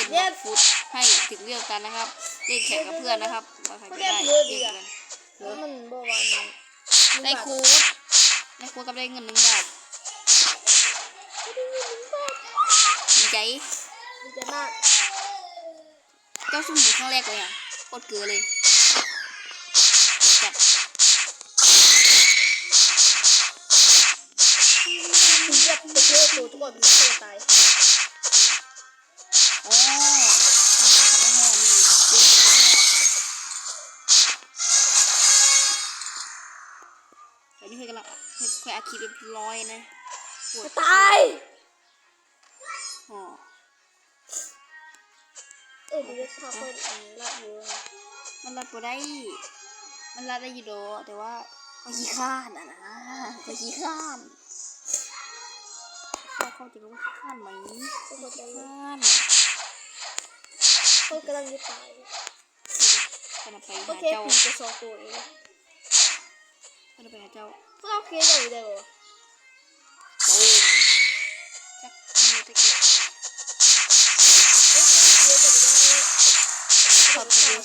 ล่นบล็อกฟุตให้ถึงเรื่องกันนะครับเล่นแข่งกับเพื่อนนะครับว่าใครจะได้เล่นกันแล้วมันบอกว่าหนึ่งได้คูดได้คูดกับได้เงินหนึ่งบาทดีใจดีใจมากเจ้าสุ่มหมูครั้งแรกเลยอะโคตรเกลือเลย เคยกำลังเคยอาคีเรียบร้อยนะปวดตายห่อเออดีจะพาคนอันนี้รับเยอะมันรัดบ่ได้ มันรัดได้อยู่โดแต่ว่าก็ขี้ข้านอะนะก็ขี้ข้านเขาเข้าใจว่าขี้ข้านไหมก็เข้าใจขี้ข้านคนกำลังจะตายกันไปโอหาเคเจ้าผีจะสองตัวเอง Meteor. Buradan kıyıda gider o. Patlayacağım.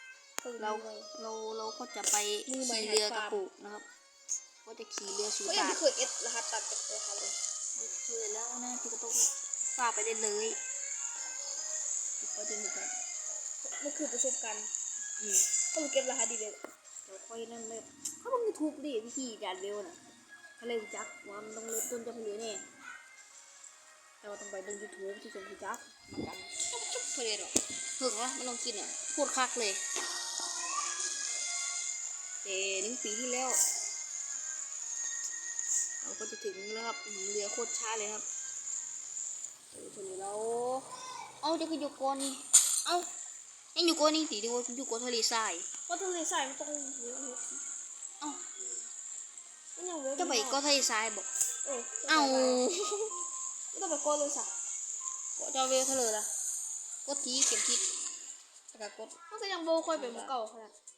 เราเราเราเราก็จะไปมือใหม่ขี่เรือหัดกระฟาร์มปุกนะครับ ก็จะขี่เรือสูก็บยังบาไม่ทเคยเอ็ดรหัสตัดจากตัวเขาเลยไม่เคยแล้วนะพี่ก็ต้องฝ่าไปได้เลยก็จะมีกันมันคือประสบการณ์อืมก็มันเก็บรหัสดีเลยเดี๋ยวค่อยนั่นเลยเขาต้องยูทูบดิวิธีการเร็วน่ะเขาเลยรู้จักว่ามันต้องเริ่มต้นจากเรือนี่แต่ว่าต้องไปเบิ่งยูทูบที่สมรู้จักมากันจุ๊บจุ๊บเขาเลยหรอกเพิ่งวะมันลองกินอะโคตรคักเลยเต่ หนึ่งปีที่แล้ว เราก็จะถึงแล้วครับอืมเรือโคตรช้าเลยครับเออถึงแล้วเอ้าจะคืออยู่ก่อนนี่เอ้ายังอยู่ก่อนนี่ตีดีว่าอยู่ก่อนทะเลทรายเพราะทะเลทรายมันต้องเยอะเอ้ามันยังเยอะจะไปก็ทะเลทรายบอกเออเอ้าไม่ต้องไปก้อนเลยสักก็จะเวลทะเลละกดทีเข็มทิศแล้วก็กดมันก็ยังโบค่อยเป็นเหมือนเก่าขนาดเ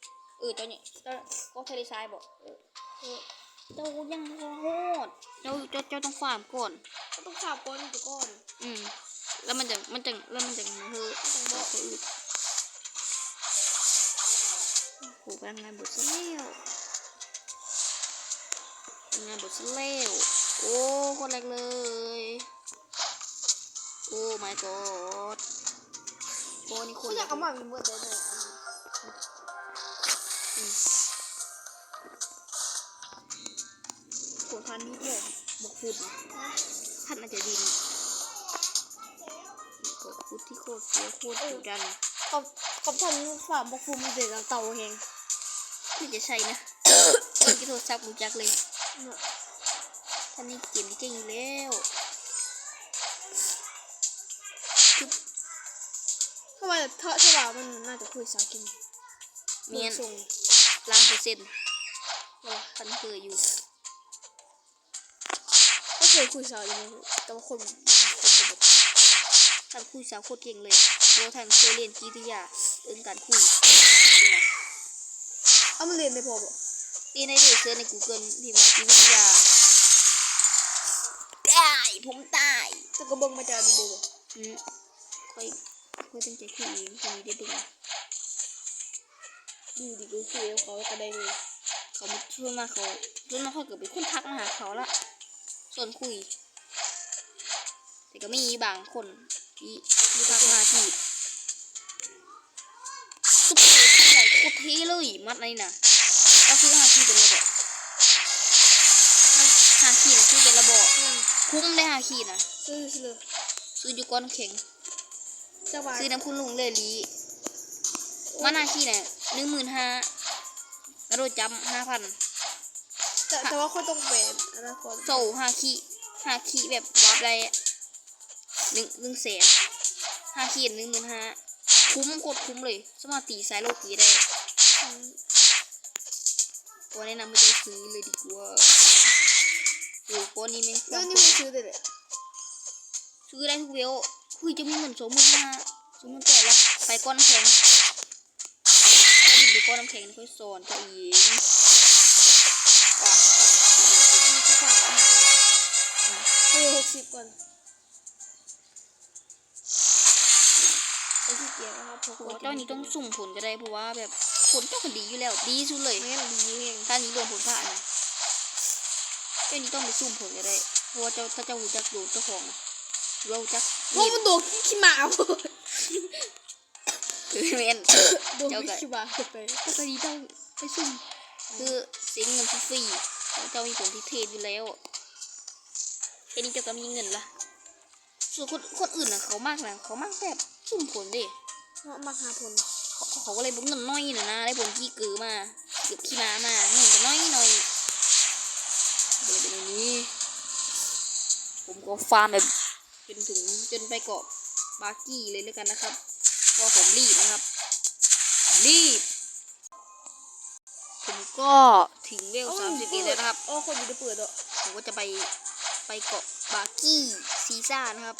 ออเจ้าเนี่ยเจ้าก็ทะเลทรายบอกเออเออเจ้ายังโหดเจ้าเจ้าเจ้าต้องฟาร์มก่อนก็ต้องขาบก้อนอยู่ก้อนอืมแล้วมันจะมันจะแล้วมันจะเฮ้อต้องบอกคนอื่นโอ้โหพลังงานบดซะแล้วพลังงานบดซะแล้วโอ้โคนแรกเลยโอ้ my god โอ้นี่โคก็นอแรยากกเอาเลมายมีเมื่อได้เลยอืม โคตรพันนิดเดียวบกฟุตนะพันอาจจะดินบกฟุตที่โคตรเสียโคตรดุดันกับกับท่านฝาบกฟูมิเด็ดเต่าเฮงที่จะใช่นะเออที่โทรศัพท์รู้จักเลยเนี่ยท่านนี้เกมเก่งอยู่แล้วคือทำไมถ้าถ้าว่ามันน่าจะคุยสากินเมียนส่ง ล้านเปอร์เซ็นต์ว่าท่านเคยอยู่ก็เคยคุยสาอยู่นะแต่ว่าคนคนเป็นแบบท่านคุยสาวโคตรเก่งเลยเพราะว่าท่านเคยเรียนจิตวิทยาเรื่องการคุยเนี่ยเอามาเรียนได้พอบ่เรียนในเด็กเสิร์ชใน Google พิมพ์ว่าจิตวิทยาตายผมตายแต่ก็เบิ่งมาจากดีเลยอืมค่อยค่อยตั้งใจคุยเองคนนี้ได้เบิ่ง ดูดีก็คุยกับเขาก็ได้เลยเขามาชวนมาเขาชวนมาเขาเกิดเป็นคนทักมาหาเขาละส่วนคุย แต่ก็มีบางคนที่ที่ทักมาที่สุดเลยที่ใหญ่โคตรเท่เลยมัดอะไรน่ะก็คือหาคีเป็นระบบหาคีนะคือเป็นระบบคุ้มได้หาคีนะซื้อซื้อเลยซื้ออยู่ก้อนแข็งซื้อน้ำคุณลุงเลยลีมานาคีเนี่ย หนึ่งหมื่นห้ากระโดดจำห้าพันแต่แต่ว่าคนต้องเป็นอนาคตโซ่ห้าคีห้าคีแบบวาร์ปได้อะหนึ่งหนึ่งแสนห้าคีหนึ่งหมื่นห้าคุ้มโคตรคุ้มเลยสามารถตีสายโลกีได้อืมตัวแนะนำไม่ต้องซื้อเลยดีกว่าโอ้โหนี้แม่งเรื่องนี้มันซื้อได้เลยซื้อได้ทุกเวลคุยจะมีเงินสองหมื่นห้าสองหมื่นแปดละไปก้อนน้ำแข็งก็ ดินไปก้น้ำแข็งค่อยสอนตัวเองอะอะมันจะฝากอันนี้ก่อนให้หกสิบก่อนไปที่เกียร์นะครับพกโอ้เจ้านี้ต้องสุ่มผลก็ได้เพราะว่าแบบผลเจ้าคนดีอยู่แล้ว ดีสุดเลยแม่ดีเองถ้านี้รวมผลผ่านนะเจ้านี้ต้องไปสุ่มผลก็ได้เพราะว่าเจ้าถ้าเจ้าหูจักโดนเจ้าของนะหรือว่าจักเพราะมันโดนขี้หมาหมด คือเมนโดนขี้หมาหมดไปปกติเจ้าไปซุ่มคือสียเงินฟรีๆแล้วเจ้ามีผลที่เทรดอยู่แล้วแค่นี้เจ้าก็มีเงินละส่วนคนคนอื่นน่ะเขามากนะเขามากแบบซุ่มผลดิเพราะมาหาผลเขาเขาก็เลยบอกเงินน้อยน่ะนะได้ผลขี้เกือมาเกือบขี้ม้ามาเงินก็น้อยหน่อยเลยวเป็นอย่างนี้ ผมก็ฟาร์มแบบจนถึงจนไปเกาะบาร์กี้เลยแล้วกันนะครับ ว่าผมรีบนะครับผมรีบ ผมก็ถึงเวลสามสิบเอ็ดแล้วนะครับอ๋อคนอยู่ในเปิดอะผมก็จะไปไปเกาะบาร์กี้ซีซ่านะครับ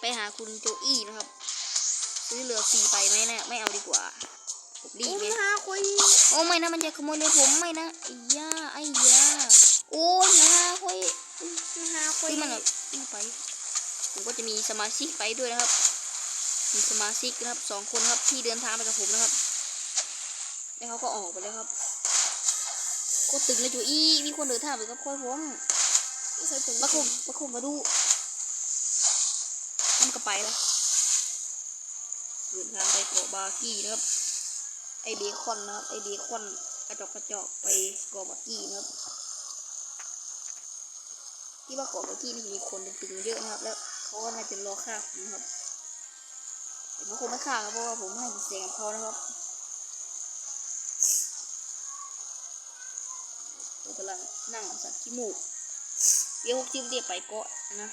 ไปหาคุณโจอี้นะครับ ซื้อเรือฟรีไปไหมนะ ไม่เอาดีกว่า ผมรีโอ้บไหมยหาคุยโอ้ไม่นะมันจะขโมยเรือผมไม่นะไอ้ย่าไอ้ย่าโอ้ยนะค่อยมาหาคุยคือมันแบบไม่ไปผมก็จะมีสมาชิกไปด้วยนะครับ มีสมาชิกนะครับสองคนครับที่เดินทางไปกับผมนะครับ แล้วเขาก็ออกไปแล้วครับก็ตึงเลยจูอี้มีคนเดินทางไปกับค่อยผมใส่ผลบักคมบักคมมาดูมันก็ไปแล้วเดินทางไปเกาะบาร์กี้นะครับ ไอเบคอนนะครับ ไอเบคอนกระจอกกระจอกไปเกาะบาร์กี้นะครับที่ว่าเกาะบาร์กี้นี่มีคนตึงๆเยอะนะครับ แล้วเขาก็น่าจะรอฆ่าผมนะครับ แต่เขาคงไม่ฆ่าครับเพราะว่าผมให้เสียงกับเขานะครับผมกำลังนั่งสัตว์ขี้มูกเดี๋ยวหกสิบเดียวไปกาะนะ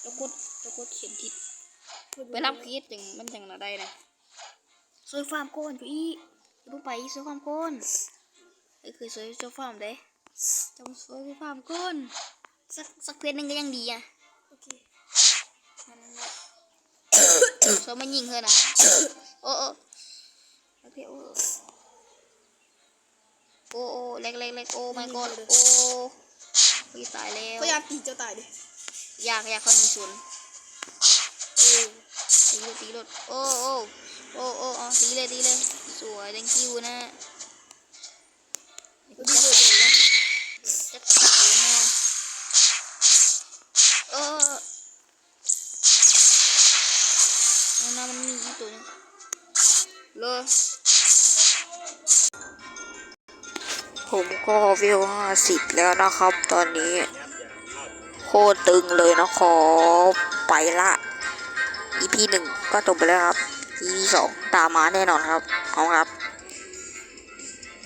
เจ้ากดเจ้ากดเขียนทิศไปรับคิดจังมันจังนะได้นะซอยฟาร์มโกอนจุอีอย่เพิ่งไปซอยฟาร์มโกอนไอ้คือซอยซอยฟาร์มเด้จงซอยฟาร์มโกอนสักสักเพจหนึงก็ยังดีอะโอเค ซอยมันยิงเธอนะโอ้โอ้โอเคโอ้โอ้โอ้เล็กเล็กเล็กโอ้ my god โอ้ยตายแล้วพยายามตีเจ้าตายดิอยากอยากเข้ายิงชนโอ้ตีรถตีรถโอ้โอ้โอ้โอ้เอตีเลยตีเลยสวย thank you นะ ผมก็วิวห้าสิบแล้วนะครับ ตอนนี้ โคตรตึงเลยนะขอไปละ EP หนึ่งก็จบไปแล้วครับ EP สองตามมาแน่นอนครับ เอาครับ